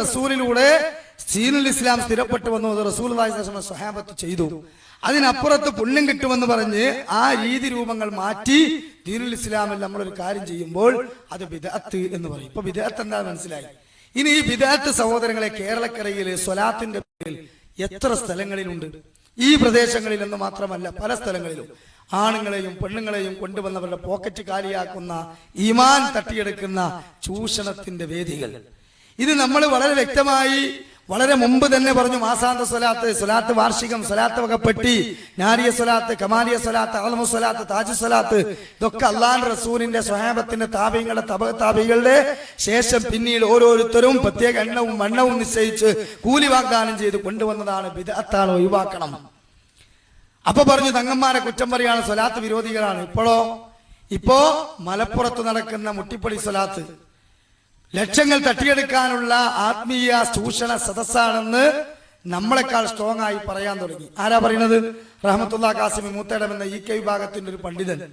റസൂലിലൂടെ സീനുൽ ഇസ്ലാം സ്ഥിരപ്പെട്ടു വന്നു അത് റസൂൽ സ്വഹാബത്ത് ചെയ്തു. അതിനപ്പുറത്ത് പുണ്യം കിട്ടുമെന്ന് പറഞ്ഞ് ആ രീതി രൂപങ്ങൾ മാറ്റി ദീനുൽ ഇസ്ലാമിൽ ഒരു കാര്യം ചെയ്യുമ്പോൾ അത് ബിദഅത്ത് എന്ന് പറയും. ഇപ്പൊ ബിദഅത്ത് എന്താ മനസ്സിലായി? ഇനി ഈ ബിദഅത്ത് സഹോദരങ്ങളെ കേരളക്കരയിൽ സ്വലാത്തിന്റെ പേരിൽ എത്ര സ്ഥലങ്ങളിലുണ്ട്? ഈ പ്രദേശങ്ങളിൽ എന്ന് മാത്രമല്ല പല സ്ഥലങ്ങളിലും. ആണുങ്ങളെയും പെണ്ണുങ്ങളെയും കൊണ്ടുവന്നവരുടെ പോക്കറ്റ് കാലിയാക്കുന്ന ഈമാൻ തട്ടിയെടുക്കുന്ന ചൂഷണത്തിന്റെ വേദികൾ. ഇത് നമ്മൾ വളരെ വ്യക്തമായി വളരെ മുമ്പ് തന്നെ പറഞ്ഞു മാസാന്ത സ്വലാത്ത് സ്വലാത്ത് വാർഷികം സ്വലാത്ത് വകപ്പെട്ടി നാരിയ സ്വലാത്ത് കമാലിയ സ്വലാത്ത് അലമു സ്വലാത്ത് താജു സ്വലാത്ത് ഇതൊക്കെ അള്ളാൻ റസൂലിന്റെ സ്വഹാബത്തിന്റെ താപികളുടെ തപ താപികളുടെ ശേഷം പിന്നീട് ഓരോരുത്തരും പ്രത്യേക എണ്ണവും വണ്ണവും നിശ്ചയിച്ച് കൂലി വാഗ്ദാനം ചെയ്ത് കൊണ്ടുവന്നതാണ് വിദഗ്ധാണ് ഒഴിവാക്കണം. അപ്പൊ പറഞ്ഞു തങ്ങന്മാരെ കുറ്റം പറയാണ് സ്വലാത്ത് വിരോധികളാണ്. ഇപ്പോഴോ? ഇപ്പോ മലപ്പുറത്ത് നടക്കുന്ന മുട്ടിപ്പടി സ്വലാത്ത്. ലക്ഷങ്ങൾ തട്ടിയെടുക്കാനുള്ള ആത്മീയ ചൂഷണ സദസ്സാണെന്ന് നമ്മളെക്കാൾ സ്ട്രോങ് ആയി പറയാൻ തുടങ്ങി. ആരാ പറയുന്നത്? റഹമത്തുള്ള കാസിമി മൂത്തേടം എന്ന ഇ കെ വിഭാഗത്തിന്റെ ഒരു പണ്ഡിതൻ.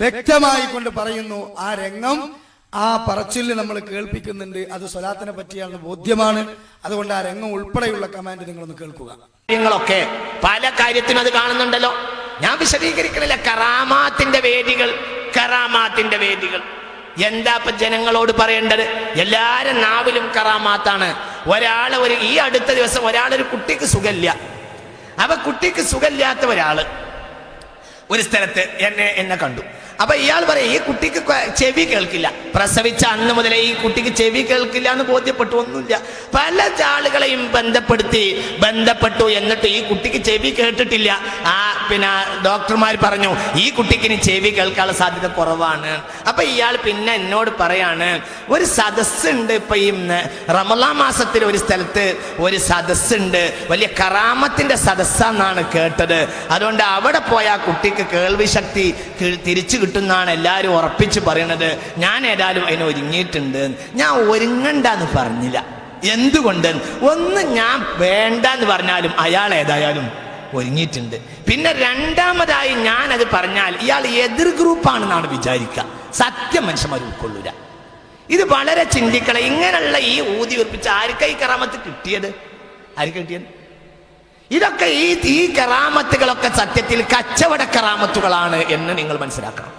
വ്യക്തമായി കൊണ്ട് പറയുന്നു ആ രംഗം ആ പറച്ചിൽ നമ്മൾ കേൾപ്പിക്കുന്നുണ്ട്. അത് സ്വലാത്തിനെ പറ്റിയാണ് ബോധ്യമാണ്. അതുകൊണ്ട് ആ രംഗം ഉൾപ്പെടെയുള്ള കമാൻഡ് നിങ്ങളൊന്ന് കേൾക്കുക. കാര്യങ്ങളൊക്കെ പല കാര്യത്തിനും അത് കാണുന്നുണ്ടല്ലോ. ഞാൻ വിശദീകരിക്കണില്ല. കറാമാത്തിന്റെ വേദികൾ കറാമാത്തിന്റെ വേദികൾ. എന്താ ഇപ്പൊ ജനങ്ങളോട് പറയേണ്ടത്? എല്ലാരും നാവിലും കറാമാത്താണ്. ഒരാൾ ഒരു ഈ അടുത്ത ദിവസം ഒരാളൊരു കുട്ടിക്ക് സുഖമില്ല. അപ്പൊ കുട്ടിക്ക് സുഖമില്ലാത്ത ഒരാൾ ഒരു സ്ഥലത്ത് എന്നെ എന്നെ കണ്ടു. അപ്പൊ ഇയാൾ പറയും ഈ കുട്ടിക്ക് ചെവി കേൾക്കില്ല. പ്രസവിച്ച അന്ന് മുതലേ ഈ കുട്ടിക്ക് ചെവി കേൾക്കില്ല എന്ന് ബോധ്യപ്പെട്ടു ഒന്നുമില്ല. പല ആളുകളെയും ബന്ധപ്പെടുത്തി ബന്ധപ്പെട്ടു എന്നിട്ട് ഈ കുട്ടിക്ക് ചെവി കേട്ടിട്ടില്ല. ആ പിന്നെ ഡോക്ടർമാർ പറഞ്ഞു ഈ കുട്ടിക്ക് ഇനി ചെവി കേൾക്കാനുള്ള സാധ്യത കുറവാണ്. അപ്പൊ ഇയാൾ പിന്നെ എന്നോട് പറയാണ് ഒരു സദസ്സുണ്ട് ഇപ്പൊ ഈ റമലാ മാസത്തിൽ ഒരു സ്ഥലത്ത് ഒരു സദസ്സുണ്ട്. വലിയ കറാമത്തിന്റെ സദസ്സാന്നാണ് കേട്ടത്. അതുകൊണ്ട് അവിടെ പോയ ആ കുട്ടിക്ക് കേൾവി ശക്തി തിരിച്ചു കിട്ടുന്നാണ് എല്ലാവരും ഉറപ്പിച്ച് പറയണത്. ഞാൻ ഏതായാലും അതിന് ഒരുങ്ങിയിട്ടുണ്ട്. ഞാൻ ഒരുങ്ങണ്ടെന്ന് പറഞ്ഞില്ല. എന്തുകൊണ്ട്? ഒന്ന് ഞാൻ വേണ്ട എന്ന് പറഞ്ഞാലും അയാൾ ഏതായാലും ഒരുങ്ങിയിട്ടുണ്ട്. പിന്നെ രണ്ടാമതായി ഞാൻ അത് പറഞ്ഞാൽ ഇയാൾ എതിർ ഗ്രൂപ്പാണെന്നാണ് വിചാരിക്കുക. സത്യം മനുഷ്യന്മാർ ഉൾക്കൊള്ളൂല. ഇത് വളരെ ചിന്തിക്കണം ഇങ്ങനെയുള്ള ഈ ഊതി ഉറപ്പിച്ച് ആർക്കൈ കറാമത്ത് കിട്ടിയത്? ആർക്ക് കിട്ടിയത്? ഇതൊക്കെ ഈ ഈ കറാമത്തുകളൊക്കെ സത്യത്തിൽ കച്ചവട കറാമത്തുകളാണ് എന്ന് നിങ്ങൾ മനസ്സിലാക്കണം.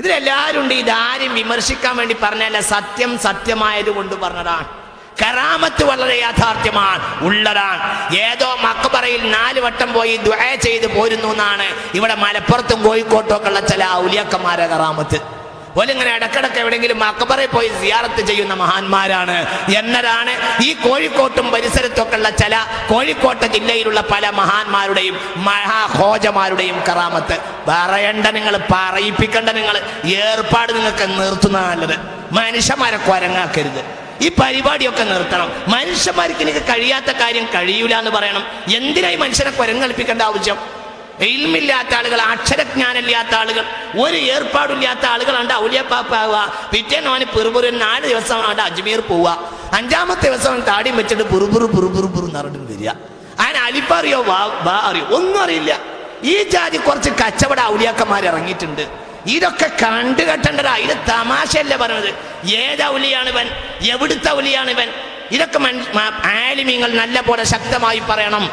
ഇതിലെല്ലാവരും ഉണ്ട് ഇതാരും വിമർശിക്കാൻ വേണ്ടി പറഞ്ഞല്ല സത്യം സത്യമായത് കൊണ്ട് പറഞ്ഞതാണ്. കറാമത്ത് വളരെ യാഥാർത്ഥ്യമാണ്. ഉള്ളതാണ്. ഏതോ മക്കബറയിൽ നാല് വട്ടം പോയി ദ്വയ ചെയ്ത് പോരുന്നു എന്നാണ്. ഇവിടെ മലപ്പുറത്തും കോഴിക്കോട്ടും ഒക്കെ ഉള്ള ചില ഔലിയക്കന്മാരെ കറാമത്ത് ഓലിങ്ങനെ ഇടക്കിടക്ക് എവിടെയെങ്കിലും മക്കബറയിൽ പോയി സിയാറത്ത് ചെയ്യുന്ന മഹാന്മാരാണ്. എന്നതാണ് ഈ കോഴിക്കോട്ടും പരിസരത്തൊക്കെ ഉള്ള ചില കോഴിക്കോട്ട് ജില്ലയിലുള്ള പല മഹാന്മാരുടെയും മഹാഹോജമാരുടെയും കറാമത്ത് പറയണ്ട നിങ്ങൾ പറയിപ്പിക്കണ്ട നിങ്ങൾ. ഏർപ്പാട് നിങ്ങൾക്ക് നിർത്തുന്ന നല്ലത്. മനുഷ്യന്മാരെ കൊരങ്ങാക്കരുത്. ഈ പരിപാടിയൊക്കെ നിർത്തണം. മനുഷ്യന്മാർക്ക് എനിക്ക് കഴിയാത്ത കാര്യം കഴിയൂല എന്ന് പറയണം. എന്തിനായി മനുഷ്യനെ കുരങ്ങളിപ്പിക്കേണ്ട ആവശ്യം? ഇൽമില്ലാത്ത ആളുകൾ അക്ഷരജ്ഞാനമില്ലാത്ത ആളുകൾ ഒരു ഏർപ്പാടില്ലാത്ത ആളുകളുണ്ട് ഔലിയപ്പാപ്പാവുക പിറ്റേന്ന് അവന് പിറുപുറു നാല് ദിവസം അവിടെ അജ്മീർ പോവുക. അഞ്ചാമത്തെ ദിവസം താടിയും വെച്ചിട്ട് പുറുപുറു പുറുപുറു പുറു നിറഞ്ഞു വരിക. അവൻ അലിപ്പറിയോ വാ അറിയോ? ഒന്നും അറിയില്ല. ഈ ജാതി കുറച്ച് കച്ചവട ഔലിയാക്കന്മാർ ഇറങ്ങിയിട്ടുണ്ട്. ഇതൊക്കെ കണ്ടു കെട്ടണ്ടടാ ഇത് തമാശയല്ല പറഞ്ഞത്. ഏത് ഔലിയാണ് ഇവൻ? എവിടുത്തെ ഔലിയാണ് ഇവൻ? ഇതൊക്കെ ആലിമീങ്ങൾ നല്ല പോലെ ശക്തമായി പറയണം.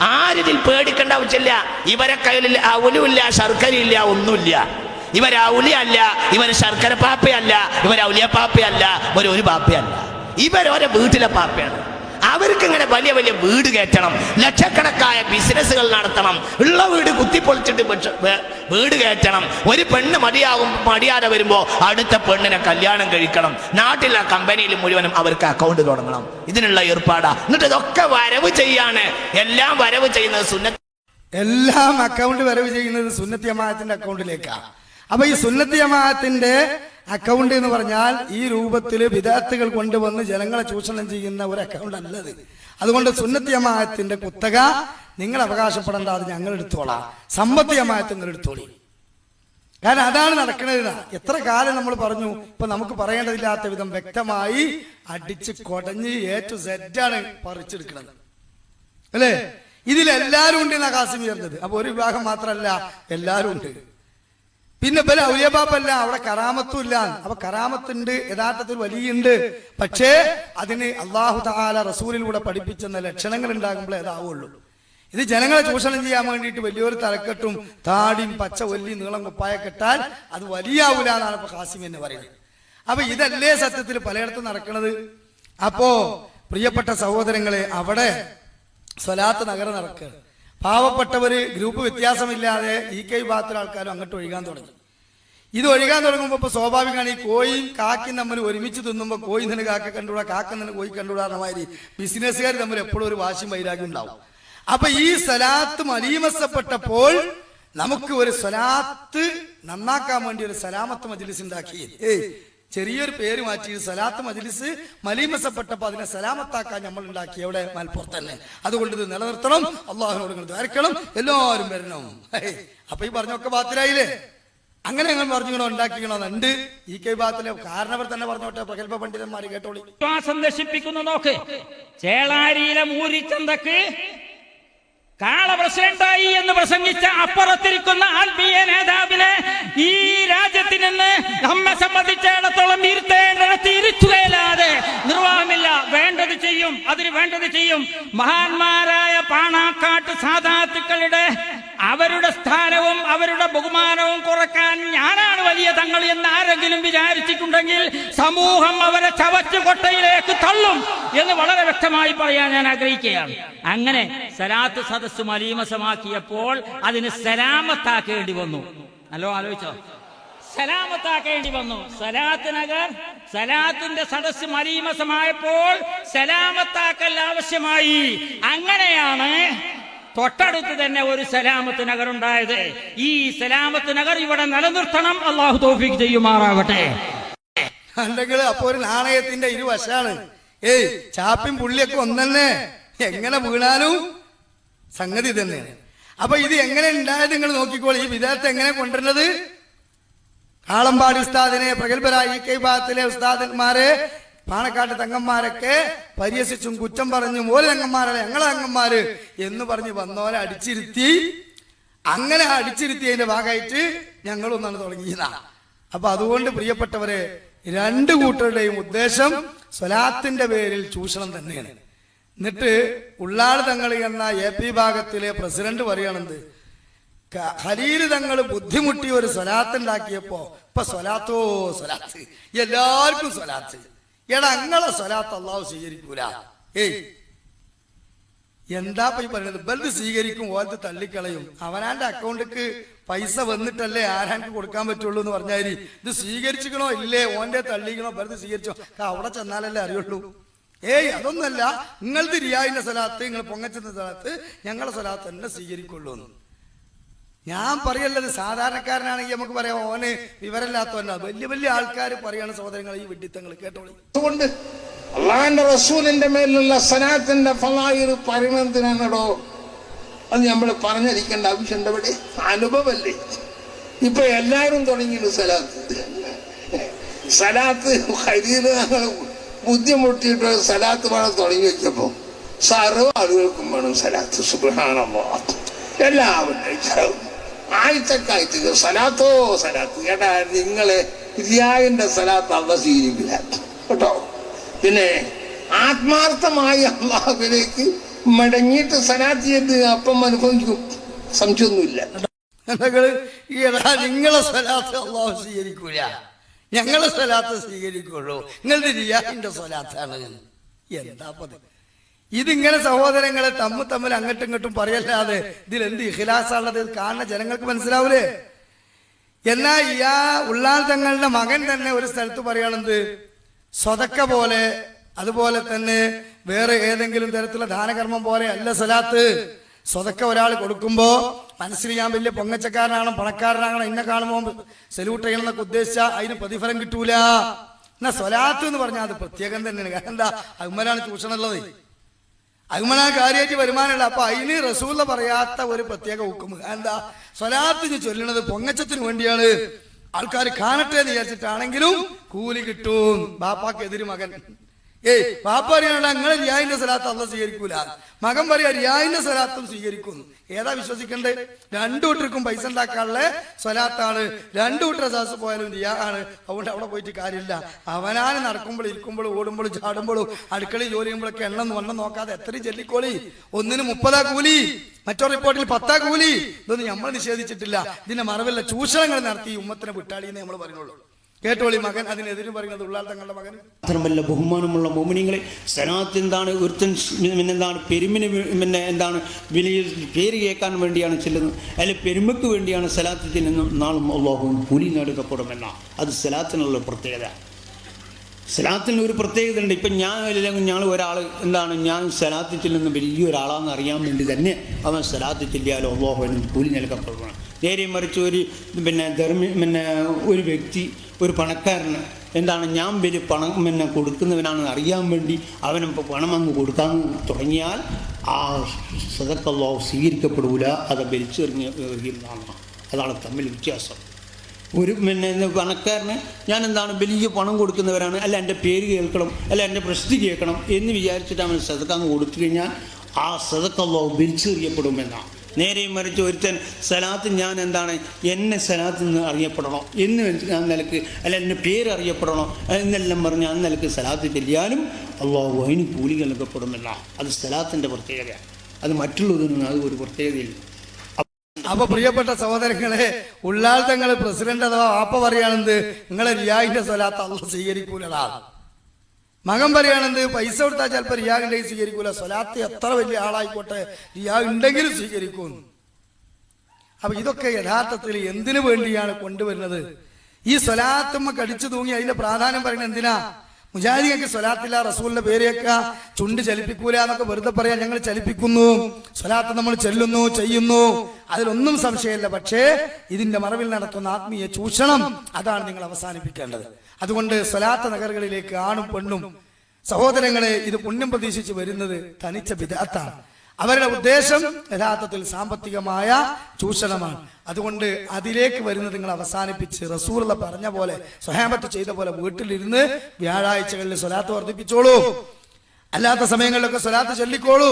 ആരിതിൽ പേടിക്കേണ്ട ആവശ്യമില്ല. ഇവരെ കയ്യിൽ അവലുമില്ല ശർക്കരയില്ല ഒന്നുമില്ല. ഇവർ ഔലിയല്ല ഇവർ ശർക്കര പാപ്പയല്ല ഇവർ ഔലിയ പാപ്പയല്ല ഇവർ ഒരു പാപ്പയല്ല. ഇവരോരെ വീട്ടിലെ പാപ്പയാണ്. അവർക്ക് ഇങ്ങനെ വലിയ വലിയ വീട് കയറ്റണം ലക്ഷക്കണക്കായ ബിസിനസ്സുകൾ നടത്തണം ഉള്ള വീട് കുത്തിപ്പൊളിച്ചിട്ട് വീട് കയറ്റണം. ഒരു പെണ്ണ് മടിയാകും മടിയാതെ വരുമ്പോൾ അടുത്ത പെണ്ണിനെ കല്യാണം കഴിക്കണം. നാട്ടിലെ കമ്പനിയിൽ മുഴുവനും അവർക്ക് അക്കൗണ്ട് തുടങ്ങണം. ഇതിനുള്ള ഏർപ്പാടാ. എന്നിട്ട് ഇതൊക്കെ വരവ് ചെയ്യാണ്. എല്ലാം വരവ് ചെയ്യുന്നത് സുന്നത്ത് എല്ലാം അക്കൗണ്ട് വരവ് ചെയ്യുന്നത് സുന്നത്തി അമായത്തിന്റെ അക്കൗണ്ടിലേക്കാണ് അപ്പൊ ഈ സുന്നത്തി അമായത്തിന്റെ അക്കൗണ്ട് എന്ന് പറഞ്ഞാൽ ഈ രൂപത്തിൽ വിദഗ്ധകൾ കൊണ്ടുവന്ന് ജനങ്ങളെ ചൂഷണം ചെയ്യുന്ന ഒരു അക്കൗണ്ട് അല്ലത്. അതുകൊണ്ട് സുന്നത്യമായത്തിന്റെ കുത്തക നിങ്ങൾ അവകാശപ്പെടേണ്ട അത് ഞങ്ങൾ എടുത്തോളാം. സമ്പത്തി അമായത്ത് നിങ്ങൾ എടുത്തോളി. കാരണം അതാണ് നടക്കുന്നത് എത്ര കാലം നമ്മൾ പറഞ്ഞു ഇപ്പൊ നമുക്ക് പറയേണ്ടതില്ലാത്ത വിധം വ്യക്തമായി അടിച്ച് കൊടഞ്ഞ് ഏറ്റു സെറ്റാണ് പറിച്ചെടുക്കുന്നത് അല്ലേ? ഇതിലെല്ലാവരും ഉണ്ട് എന്നാ കാസിം ചേർന്നത് അപ്പൊ ഒരു വിഭാഗം മാത്രമല്ല എല്ലാവരും ഉണ്ട്. പിന്നെ ഇവർ ഔലിയബാബല്ല അവിടെ കറാമത്തും ഇല്ല അപ്പൊ കറാമത്തുണ്ട് യഥാർത്ഥത്തിൽ വലിയുണ്ട്. പക്ഷേ അതിന് അള്ളാഹു താല റസൂലിലൂടെ പഠിപ്പിച്ചെന്ന ലക്ഷണങ്ങൾ ഉണ്ടാകുമ്പോഴേ അതാവുള്ളൂ ഇത് ജനങ്ങളെ ചൂഷണം ചെയ്യാൻ വേണ്ടിയിട്ട് വലിയൊരു തലക്കെട്ടും താടിയും പച്ച ഒല്ലി നീളം കുപ്പായ കെട്ടാൽ അത് വലിയാവൂല എന്നാണ് ഇപ്പൊ ഖാസിം എന്ന് പറയുന്നത്. അപ്പൊ ഇതല്ലേ സത്യത്തിൽ പലയിടത്തും നടക്കുന്നത് അപ്പോ പ്രിയപ്പെട്ട സഹോദരങ്ങളെ അവിടെ സ്വലാത്ത് നഗരം നടക്കുക പാവപ്പെട്ടവര് ഗ്രൂപ്പ് വ്യത്യാസമില്ലാതെ ഈ കൈ വിഭാഗത്തിലെ ആൾക്കാരും അങ്ങോട്ട് ഒഴുകാൻ തുടങ്ങി. ഇത് ഒഴുകാൻ തുടങ്ങുമ്പോൾ ഇപ്പൊ സ്വാഭാവികമാണ് ഈ കോയും കാക്കും തമ്മിൽ ഒരുമിച്ച് തിന്നുമ്പോൾ കോയി നിന്ന് കാക്ക കണ്ടുകൂടാ കാക്ക നിന്ന് കോയി കണ്ടുകൂടാ എന്ന മാതിരി ബിസിനസ്സുകാർ തമ്മിൽ എപ്പോഴും ഒരു വാശിയും വൈരാഗ്യം ഉണ്ടാവും. അപ്പൊ ഈ സലാത്ത് മലീമസപ്പെട്ടപ്പോൾ നമുക്ക് ഒരു സലാത്ത് നന്നാക്കാൻ വേണ്ടി ഒരു സലാമത്ത് മജ്ലിസ് ഉണ്ടാക്കി. ഏയ് ചെറിയൊരു പേര് മാറ്റി സലാത്ത് മജ്ലിസ് മലീമസപ്പെട്ടപ്പോ അതിനെ സലാമത്താക്കാൻ നമ്മൾ ഉണ്ടാക്കി എവിടെ മലപ്പുറത്ത് തന്നെ അതുകൊണ്ട് ഇത് നിലനിർത്തണം. അള്ളാഹിനോട് നിങ്ങൾ ധാരിക്കണം എല്ലാവരും വരണം. അപ്പൊ ഈ പറഞ്ഞൊക്കെ ബാത്തിലായില്ലേ? അങ്ങനെ ഞങ്ങൾ പറഞ്ഞിക്കണോ ഉണ്ടാക്കിക്കണോ ഉണ്ട്. ഈ കെ ഭാഗത്തിലെ കാരണവർ തന്നെ പറഞ്ഞോട്ടെ പ്രഗത്ഭ പണ്ഡിതന്മാര് കേട്ടോളി. വിശ്വാസം നശിപ്പിക്കുന്നു നോക്ക്. ചേളാരിയിലെ മൂരിച്ചന്തക്ക് കാള പ്രസിഡന്റായി എന്ന് പ്രസംഗിച്ച അപ്പുറത്തിരിക്കുന്ന ആത്മീയ നേതാവിനെ ഈ രാജ്യത്തിൽ നിന്ന് നമ്മെ സംബന്ധിച്ചിടത്തോളം അതിന് വേണ്ടത് ചെയ്യും. മഹാന്മാരായ പാണാക്കാട്ട് സാധാത്തുക്കളുടെ അവരുടെ സ്ഥാനവും അവരുടെ ബഹുമാനവും കുറയ്ക്കാൻ ഞാനാണ് വലിയ തങ്ങൾ എന്ന് ആരെങ്കിലും വിചാരിച്ചിട്ടുണ്ടെങ്കിൽ സമൂഹം അവരെ ചവച്ചു കൊട്ടയിലേക്ക് തള്ളും എന്ന് വളരെ വ്യക്തമായി പറയാൻ ഞാൻ ആഗ്രഹിക്കുകയാണ്. അങ്ങനെ സലാത്ത് സദസ്സും മലീമസമാക്കിയപ്പോൾ അതിന് സലാമത്താക്കേണ്ടി വന്നു. നല്ലോ ആലോചിച്ചോ? സലാമത്താക്കേണ്ടി വന്നു സലാത്ത് നഗർ സലാത്തിന്റെ സദസ് മരീമസമായപ്പോൾ സലാമത്താക്കൽ ആവശ്യമായി. അങ്ങനെയാണ് തൊട്ടടുത്ത് തന്നെ ഒരു സലാമത്ത് നഗർ ഉണ്ടായത്. ഈ സലാമത്ത് നഗർ ഇവിടെ നിലനിർത്തണം. അള്ളാഹു തോഫിക്ക് ചെയ്യുമാറാവട്ടെ അല്ലെങ്കിൽ അപ്പൊ ഒരു നാണയത്തിന്റെ ഇരുവശാണ്. ഏയ് ചാപ്പിയും പുള്ളിയൊക്കെ ഒന്നന്നെ. എങ്ങനെ വീണാലും സംഗതി തന്നെയാണ് അപ്പൊ ഇത് എങ്ങനെ ഉണ്ടായത് നിങ്ങൾ നോക്കിക്കോളൂ. ഈ വിധത്തെ എങ്ങനെ കൊണ്ടുവരുന്നത്? കാളമ്പാടി ഉസ്താദിനെ പ്രഗത്ഭരായ ഇ കെ ഭാഗത്തിലെ ഉസ്താദന്മാരെ പാണക്കാട്ട് തങ്ങന്മാരൊക്കെ പരിഹസിച്ചും കുറ്റം പറഞ്ഞും ഓരോ തങ്ങന്മാരല്ല ഞങ്ങളെ തങ്ങന്മാര് എന്ന് പറഞ്ഞ് വന്നോലെ അടിച്ചിരുത്തി അങ്ങനെ അടിച്ചിരുത്തിയതിന്റെ ഭാഗമായിട്ട് ഞങ്ങളൊന്നാണ് തുടങ്ങിയത്. അപ്പൊ അതുകൊണ്ട് പ്രിയപ്പെട്ടവരെ രണ്ട് കൂട്ടരുടെയും ഉദ്ദേശം സ്വലാത്തിന്റെ പേരിൽ ചൂഷണം തന്നെയാണ്. എന്നിട്ട് ഉള്ളാൾ തങ്ങളി എന്ന എ പി ഭാഗത്തിലെ പ്രസിഡന്റ് പറയണത് ഖലീൽ തങ്ങൾ ബുദ്ധിമുട്ടി ഒരു സ്വലാത്ത് ഉണ്ടാക്കിയപ്പോ ഇപ്പൊ സ്വലാത്തോ സ്വലാത്ത്. എല്ലാവർക്കും സ്വലാത്ത്. എടാ അങ്ങളെ സ്വലാത്ത് അള്ളാഹു സ്വീകരിക്കൂല. ഏയ്. എന്താ പോയി പറയുന്നത്? ബൽത് സ്വീകരിക്കും ഓലത്ത് തള്ളിക്കളയും. അവനാന്റെ അക്കൗണ്ടിക്ക് പൈസ വന്നിട്ടല്ലേ ആരാൻക്ക് കൊടുക്കാൻ പറ്റുള്ളൂ എന്ന് പറഞ്ഞാൽ ഇത് സ്വീകരിച്ചിക്കണോ? ഇല്ലേ ഓന്റെ തള്ളിക്കണോ? ബൽത് സ്വീകരിച്ചോ? അവിടെ ചെന്നാലല്ലേ അറിയുള്ളൂ. ഏയ് അതൊന്നല്ല. നിങ്ങളത് റിയായിന്റെ സ്ഥലത്ത് നിങ്ങൾ പൊങ്ങച്ചെന്ന സ്ഥലത്ത് ഞങ്ങളുടെ സ്ഥലത്ത് തന്നെ സ്വീകരിക്കുള്ളൂ എന്ന് ഞാൻ പറയല്ലത് സാധാരണക്കാരനാണെങ്കിൽ നമുക്ക് പറയാം ഓന് വിവരമില്ലാത്തവനാ. വലിയ വലിയ ആൾക്കാർ പറയാണ് സഹോദരങ്ങൾ ഈ വിഡിത്തങ്ങൾ കേട്ടോളി. അതുകൊണ്ട് അള്ളാന്റെ റസൂലിന്റെ മേലുള്ള സനാത്തിന്റെ ഫലായിർ പറയുന്നതിനാണോ അത് നമ്മൾ പറഞ്ഞിരിക്കേണ്ട ആവശ്യം ഇവിടെ. അനുഭവല്ലേ ഇപ്പൊ എല്ലാരും തുടങ്ങിയിട്ട് സലാത്ത്. സലാത്ത് ഹരീര് ബുദ്ധിമുട്ടിയിട്ട് സലാത്ത് വേണം തുടങ്ങി വെച്ചപ്പോ സർവ ആളുകൾക്കും വേണം സലാത്ത്. സുബ്രഹാണ എല്ലാവരും ആഴ്ചക്കാഴ്ച സലാത്തോ സലാത്ത്. കേട്ടാ നിങ്ങളെ റിയാവിന്റെ സലാത്ത് അള്ള സ്വീകരിക്കില്ല. കേട്ടോ? പിന്നെ ആത്മാർത്ഥമായി അള്ളാഹുവിലേക്ക് മടങ്ങിയിട്ട് സലാത്ത് ചെയ്ത് അപ്പം അനുഭവിക്കും? സംശയമൊന്നുമില്ല. നിങ്ങൾ സ്വലാത്ത് അള്ളാഹു സ്വീകരിക്കൂല. ഞങ്ങളെ സ്വലാത്ത് സ്വീകരിക്കുള്ളൂ. നിങ്ങളുടെ റിയാഹിന്റെ സ്വലാത്താണ് എന്താ പത് ഇതിങ്ങനെ സഹോദരങ്ങളെ തമ്മു തമ്മിൽ അങ്ങോട്ടും ഇങ്ങോട്ടും പറയല്ലാതെ ഇതിൽ എന്ത് ഇഖിലാസാണുള്ളത്? കാണുന്ന ജനങ്ങൾക്ക് മനസ്സിലാവൂലേ? എന്നാ ഇയാ ഉള്ളാൽ തങ്ങളുടെ മകൻ തന്നെ ഒരു സ്ഥലത്ത് പറയണത് സ്വതക്ക പോലെ അതുപോലെ തന്നെ വേറെ ഏതെങ്കിലും തരത്തിലുള്ള ദാനകർമ്മം പോലെ അല്ല സലാത്ത് സ്വതക്ക ഒരാൾ കൊടുക്കുമ്പോ മനസ്സിൽ ഞാൻ വലിയ പൊങ്ങച്ചക്കാരനാണ് പണക്കാരനാണോ എന്നെ കാണുമ്പോൾ സല്യൂട്ട് ചെയ്യണമെന്നൊക്കെ ഉദ്ദേശിച്ച അതിന് പ്രതിഫലം കിട്ടൂല. എന്നാ സ്വലാത്ത് എന്ന് പറഞ്ഞാൽ അത് പ്രത്യേകം തന്നെയാണ്. കാരണം എന്താ? അമ്മലാണ് ചൂഷണമുള്ളത്. അതുമാണ് ആ കാര്യമായിട്ട് വരുമാനമുള്ള അപ്പൊ അതിന് റസൂല പറയാത്ത ഒരു പ്രത്യേക ഉക്കും എന്താ? സ്വലാത്തിന് ചൊല്ലുന്നത് പൊങ്ങച്ചത്തിന് വേണ്ടിയാണ്. ആൾക്കാർ കാണട്ടെ എന്ന് വിചാരിച്ചിട്ടാണെങ്കിലും കൂലി കിട്ടും. ബാപ്പാക്കെതിര് മകൻ. ഏയ് പാപ്പ പറയാനുള്ള അങ്ങനെ റിയായിന്റെ സ്ഥലത്ത് അല്ല സ്വീകരിക്കൂല. മകൻ പറയാ റിയായിന്റെ സ്ഥലത്തും സ്വീകരിക്കുന്നു. ഏതാ വിശ്വസിക്കണ്ടേ? രണ്ടു കൂട്ടർക്കും പൈസ ഉണ്ടാക്കാനുള്ള സ്വലാത്താണ്. രണ്ടു കൂട്ടർ സാസ് പോയാലും റിയാ ആണ്. അതുകൊണ്ട് അവിടെ പോയിട്ട് കാര്യമില്ല. അവനാണ് നടക്കുമ്പോൾ ഇരിക്കുമ്പോൾ ഓടുമ്പോൾ ചാടുമ്പോഴും അടുക്കളയിൽ ജോലി ചെയ്യുമ്പോഴൊക്കെ എണ്ണം വണ്ണം നോക്കാതെ എത്ര ചെല്ലിക്കോളി. ഒന്നിന് മുപ്പതാ കൂലി. മറ്റോ റിപ്പോർട്ടിൽ പത്താ കൂലി. ഇതൊന്നും നമ്മൾ നിഷേധിച്ചിട്ടില്ല. ഇതിന്റെ മറവില്ല ചൂഷണങ്ങൾ നടത്തി ഉമ്മത്തിനെ വിട്ടാളി എന്ന് നമ്മൾ പറയുള്ളൂ കേട്ടോളി മകൻ അതിനെതിരെ പറയുന്നത് ഉള്ളാൽ തങ്ങളുടെ മകൻ. മാത്രമല്ല ബഹുമാനമുള്ള മോമിനിങ്ങളെ സനാത്ത് എന്താണ് ഒരുത്തൻ എന്താണ് പെരുമിന് പിന്നെ എന്താണ് വലിയ പേര് കേൾക്കാൻ വേണ്ടിയാണ് ചെല്ലുന്നത്. അതിൽ പെരുമയ്ക്ക് വേണ്ടിയാണ് സലാത്തിൽ ചെല്ലുന്നത്. നാളും അള്ളാഹുവും കൂലി നേടുകപ്പെടുമെന്ന അത് സലാത്തിനുള്ള പ്രത്യേകത. സലാത്തിന് ഒരു പ്രത്യേകത ഉണ്ട്. ഇപ്പം ഞാൻ അല്ലെങ്കിൽ ഞങ്ങൾ ഒരാൾ എന്താണ് ഞാൻ സലാത്തിൽ ചെല്ലുന്ന വലിയൊരാളാണെന്ന് അറിയാൻ വേണ്ടി തന്നെ അവൻ സലാത്തിൽ ചെല്ലിയാലോ അള്ളാഹുവിനും കൂലി നൽകപ്പെടണം നേരെ മറിച്ച് ഒരു പിന്നെ ധർമ്മി പിന്നെ ഒരു വ്യക്തി ഒരു പണക്കാരന് എന്താണ് ഞാൻ വലിയ പണം പിന്നെ കൊടുക്കുന്നവനാണെന്ന് അറിയാൻ വേണ്ടി അവന് പണം അങ്ങ് കൊടുക്കാൻ തുടങ്ങിയാൽ ആ സദക്കല്ലാഹു സ്വീകരിക്കപ്പെടൂല അത് വലിച്ചെറിഞ്ഞ് എറിയുന്നതാണ്. അതാണ് തമ്മിൽ വ്യത്യാസം. ഒരു പിന്നെ പണക്കാരന് ഞാൻ എന്താണ് വലിയ പണം കൊടുക്കുന്നവരാണ് അല്ല എന്റെ പേര് കേൾക്കണം അല്ല എന്റെ പ്രസിദ്ധി കേൾക്കണം എന്ന് വിചാരിച്ചിട്ട് അവൻ സതക്കങ്ങ് കൊടുത്തു കഴിഞ്ഞാൽ ആ സതക്കല്ലോ വലിച്ചെറിയപ്പെടുമെന്നാണ് നേരെ മറിച്ച് ഒരുത്തൻ സലാത്ത് ഞാൻ എന്താണ്? എന്നെ സലാത്ത് നിന്ന് അറിയപ്പെടണോ. എന്ന് ഞാൻ നിലയ്ക്ക് അല്ല എന്റെ പേര് അറിയപ്പെടണോ. എന്നെല്ലാം പറഞ്ഞ് ആ നിലയ്ക്ക് സലാത്ത് ചെല്ലിയാലും അള്ളാഹു അതിന് കൂലി നൽകപ്പെടുന്നില്ല. അത് സലാത്തിന്റെ പ്രത്യേകതയാണ്. അത് മറ്റുള്ളതിനും അത് ഒരു പ്രത്യേകതയില്ല. അപ്പൊ പ്രിയപ്പെട്ട സഹോദരങ്ങളെ ഉള്ളാൾ തങ്ങൾ പ്രസിഡന്റ് അഥവാ വാപ്പ പറയുകയാണെന്ത്? നിങ്ങളെ റിയാഹിന്റെ സ്വലാത്ത് അള്ള സ്വീകരിക്കൂലടാ. മകൻ പറയുകയാണെന്ത് പൈസ കൊടുത്താൽ ചിലപ്പോൾ റിയാഹിന്റെ സ്വീകരിക്കൂല. സ്വലാത്ത് എത്ര വലിയ ആളായിക്കോട്ടെ റിയാ ഉണ്ടെങ്കിലും സ്വീകരിക്കും. അപ്പൊ ഇതൊക്കെ യഥാർത്ഥത്തിൽ എന്തിനു വേണ്ടിയാണ് കൊണ്ടുവരുന്നത്? ഈ സ്വലാത്തുമ്മ കടിച്ചു തൂങ്ങി അതിന്റെ പ്രാധാന്യം പറയുന്നത് എന്തിനാ? മുജാഹിദിങ്ങൾക്ക് സ്വലാത്തില്ല റസൂലിന്റെ പേരെയൊക്കെ ചുണ്ട് ചലിപ്പിക്കൂല എന്നൊക്കെ വെറുതെ പറയാൻ ഞങ്ങൾ ചലിപ്പിക്കുന്നു. സ്വലാത്ത് നമ്മൾ ചെല്ലുന്നു ചെയ്യുന്നു. അതിലൊന്നും സംശയമില്ല. പക്ഷേ ഇതിന്റെ മറവിൽ നടത്തുന്ന ആത്മീയ ചൂഷണം അതാണ് നിങ്ങൾ അവസാനിപ്പിക്കേണ്ടത്. അതുകൊണ്ട് സ്വലാത്ത നഗറുകളിലേക്ക് ആണും പെണ്ണും സഹോദരങ്ങളെ ഇത് പുണ്യം പ്രതീക്ഷിച്ച് വരുന്നത് തനിച്ച വിദഗ്ധാണ് അവരുടെ ഉദ്ദേശം യഥാർത്ഥത്തിൽ സാമ്പത്തികമായ ചൂഷണമാണ്. അതുകൊണ്ട് അതിലേക്ക് വരുന്നത് നിങ്ങൾ അവസാനിപ്പിച്ച് റസൂറുള്ള പറഞ്ഞ പോലെ സ്വഹാമത്ത് ചെയ്ത പോലെ വീട്ടിലിരുന്ന് വ്യാഴാഴ്ചകളിൽ സ്വലാത്ത് വർദ്ധിപ്പിച്ചോളൂ. അല്ലാത്ത സമയങ്ങളിലൊക്കെ സ്വലാത്ത് ചൊല്ലിക്കോളൂ.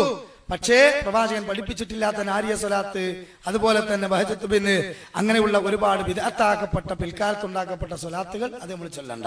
പക്ഷേ പ്രവാചകൻ പഠിപ്പിച്ചിട്ടില്ലാത്ത നാരിയ സ്വലാത്ത് അതുപോലെ തന്നെ ബഹജത്ത് പിന്നെ അങ്ങനെയുള്ള ഒരുപാട് വിദഗ്ധാക്കപ്പെട്ട പിൽക്കാലത്തുണ്ടാക്കപ്പെട്ട സ്വലാത്തുകൾ അത് നമ്മൾ ചൊല്ലണ്ട.